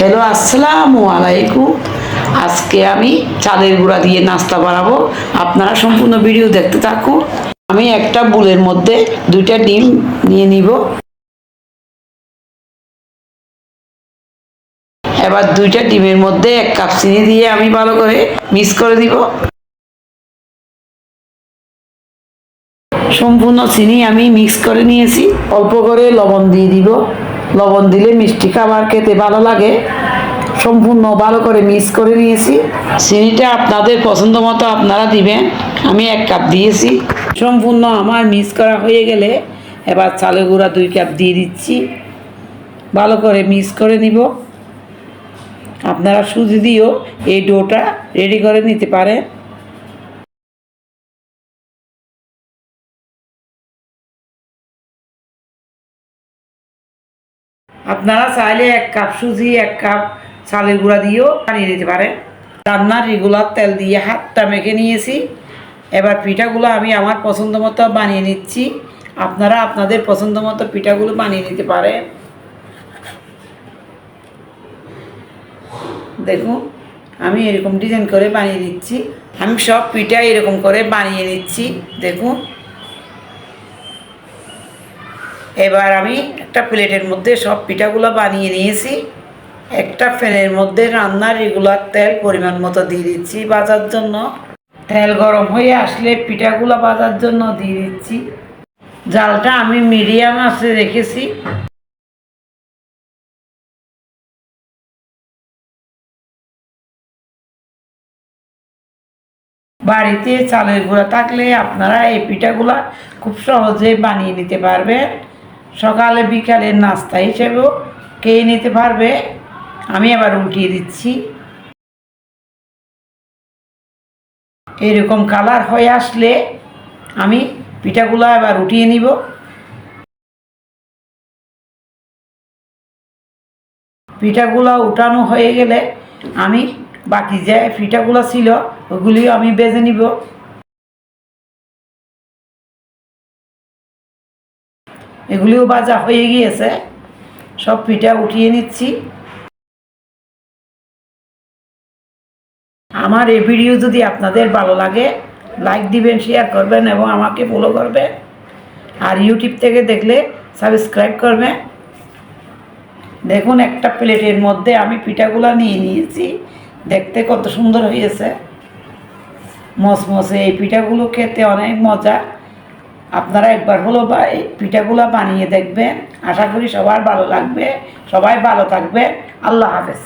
Hello, আসসালামু আলাইকুম। আজকে আমি চালের গুঁড়া দিয়ে নাস্তা বানাবো। আপনারা সম্পূর্ণ ভিডিও দেখতে থাকুন। আমি একটা বুলের মধ্যে দুইটা ডিম নিয়ে নিব। এবার দুইটা ডিমের মধ্যে এক কাপ চিনি দিয়ে আমি ভালো করে মিক্স করে দিব। সম্পূর্ণ চিনি আমি মিক্স করে নিয়েছি। অল্প করে লবণ দিয়ে দিব। লবণ দিলে মিষ্টি খাবার খেতে ভালো লাগে। সম্পূর্ণ ভালো করে মিক্স করে নিয়েছি। চিনিটা আপনাদের পছন্দ মতো আপনারা দিবেন। আমি এক কাপ দিয়েছি। সম্পূর্ণ আমার মিক্স করা হয়ে গেলে এবার চালের গুঁড়া দুই কাপ দিয়ে দিচ্ছি। ভালো করে মিক্স করে নিব। আপনারা সুজি দিয়েও এই ডোটা রেডি করে নিতে পারেন। আপনারা চাইলে এক কাপ সুজি, এক কাপ চালের গুঁড়া দিয়েও বানিয়ে নিতে পারেন। রান্নার রেগুলার তেল দিয়ে হাতটা মেখে নিয়েছি। এবার পিঠাগুলো আমি আমার পছন্দ মতো বানিয়ে নিচ্ছি। আপনারা আপনাদের পছন্দ মতো পিঠাগুলো বানিয়ে নিতে পারেন। দেখুন, আমি এরকম ডিজাইন করে বানিয়ে নিচ্ছি। আমি সব পিঠা এরকম করে বানিয়ে নিচ্ছি। দেখুন। এবার আমি একটা প্লেটের মধ্যে সব পিঠাগুলো বানিয়ে নিয়েছি। একটা ফ্যানের মধ্যে রান্নার রেগুলার তেল পরিমাণ মতো দিয়ে দিচ্ছি বাজার জন্য। তেল গরম হয়ে আসলে পিঠাগুলো বাজার জন্য দিয়ে দিচ্ছি। জালটা আমি মিডিয়াম আছে রেখেছি। বাড়িতে চালের গুঁড়া থাকলে আপনারা এই পিঠাগুলা খুব সহজে বানিয়ে নিতে পারবেন। সকালে বিকালের নাস্তা হিসেবেও খেয়ে নিতে পারবে। আমি আবার উল্টিয়ে দিচ্ছি। এরকম কালার হয়ে আসলে আমি পিঠাগুলো এবার উঠিয়ে নিব। পিঠাগুলো উঠানো হয়ে গেলে আমি বাকি যে পিঠাগুলো ছিল ওগুলিও আমি বেজে নিব। এগুলিও বাজা হয়ে গিয়েছে। সব পিঠা উঠিয়ে নিচ্ছি। আমার এই ভিডিও যদি আপনাদের ভালো লাগে, লাইক দিবেন, শেয়ার করবেন এবং আমাকে ফলো করবেন। আর ইউটিউব থেকে দেখলে সাবস্ক্রাইব করবেন। দেখুন একটা প্লেটের মধ্যে আমি পিঠাগুলো নিয়ে নিয়েছি। দেখতে কত সুন্দর হয়েছে। মসমসে এই পিঠাগুলো খেতে অনেক মজা। আপনারা একবার হলো বা এই পিঠাগুলো বানিয়ে দেখবেন। আশা করি সবার ভালো লাগবে। সবাই ভালো থাকবে আল্লাহ হাফেজ।